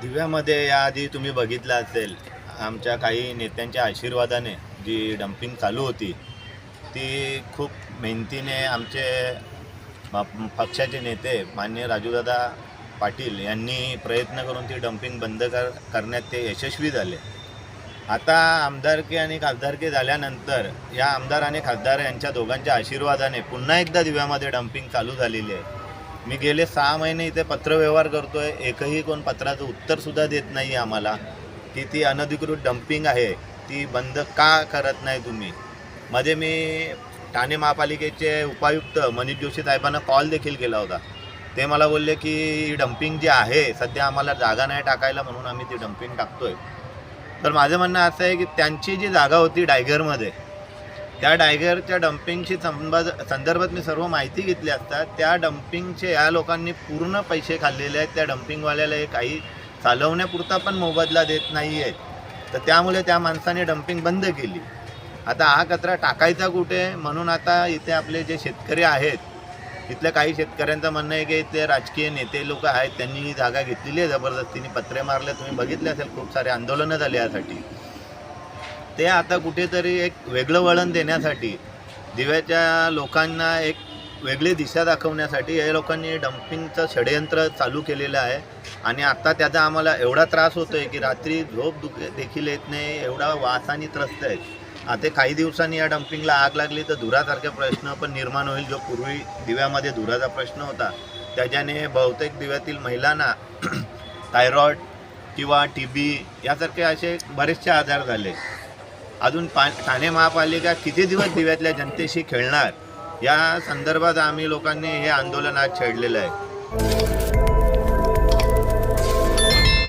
दिव्यामध्ये याआधी तुम्ही बघितलं असेल आमच्या काही नेत्यांच्या आशीर्वादाने जी डम्पिंग चालू होती ती खूप मेहनतीने आमचे पक्षाचे नेते मान्य राजूदादा पाटील यांनी प्रयत्न करून ती डम्पिंग बंद कर करण्यात ते यशस्वी झाले. आता आमदारकी आणि खासदारकी झाल्यानंतर या आमदार आणि खासदार यांच्या दोघांच्या आशीर्वादाने पुन्हा एकदा दिव्यामध्ये डम्पिंग चालू झालेली आहे. मी गेले सहा महिने इथे पत्रव्यवहार करतोय. एकही कोण पत्राचं उत्तरसुद्धा देत नाही आम्हाला. की ती अनधिकृत डम्पिंग आहे. ती बंद का करत नाही तुम्ही? मध्ये मी ठाणे महापालिकेचे उपायुक्त मनीष जोशी साहेबांना कॉल देखील केला होता. ते मला बोलले की डम्पिंग जी आहे सध्या आम्हाला जागा नाही टाकायला म्हणून आम्ही ती डम्पिंग टाकतोय. तर माझं म्हणणं असं आहे की त्यांची जी जागा होती डायगरमध्ये त्या डायगरच्या डम्पिंगशी संबंध संदर्भात मी सर्व माहिती घेतली असता त्या डम्पिंगचे या लोकांनी पूर्ण पैसे खाल्लेले आहेत. त्या डम्पिंगवाल्याला हे काही चालवण्यापुरता पण मोबदला देत नाही आहेत तर त्यामुळे त्या माणसाने डम्पिंग बंद केली. आता हा कचरा टाकायचा कुठे? म्हणून आता इथे आपले जे शेतकरी आहेत इथल्या काही शेतकऱ्यांचं म्हणणं आहे की इथले राजकीय नेते लोक आहेत त्यांनी ही जागा घेतलेली आहे. जबरदस्तीने पत्रे मारले. तुम्ही बघितले असेल खूप सारे आंदोलनं झाले यासाठी. ते आता कुठेतरी एक वेगळं वळण देण्यासाठी दिव्याच्या लोकांना एक वेगळी दिशा दाखवण्यासाठी या लोकांनी डम्पिंगचं षडयंत्र चालू केलेलं आहे. आणि आता त्याचा आम्हाला एवढा त्रास होतो आहे की रात्री झोप दुख देखील येत नाही एवढा वासाने त्रस्त आहे. आता काही दिवसांनी या डम्पिंगला आग लागली तर धुरासारखा प्रश्न पण निर्माण होईल जो पूर्वी दिव्यामध्ये धुराचा प्रश्न होता. त्याच्याने बहुतेक दिव्यातील महिलांना थायरॉईड किंवा टी बी यासारखे असे बरेचसे आजार झाले. अजून पा ठाणे महापालिका किती दिवस दिव्यातल्या जनतेशी खेळणार? या संदर्भात आम्ही लोकांनी हे आंदोलन आज छेडलेलं आहे.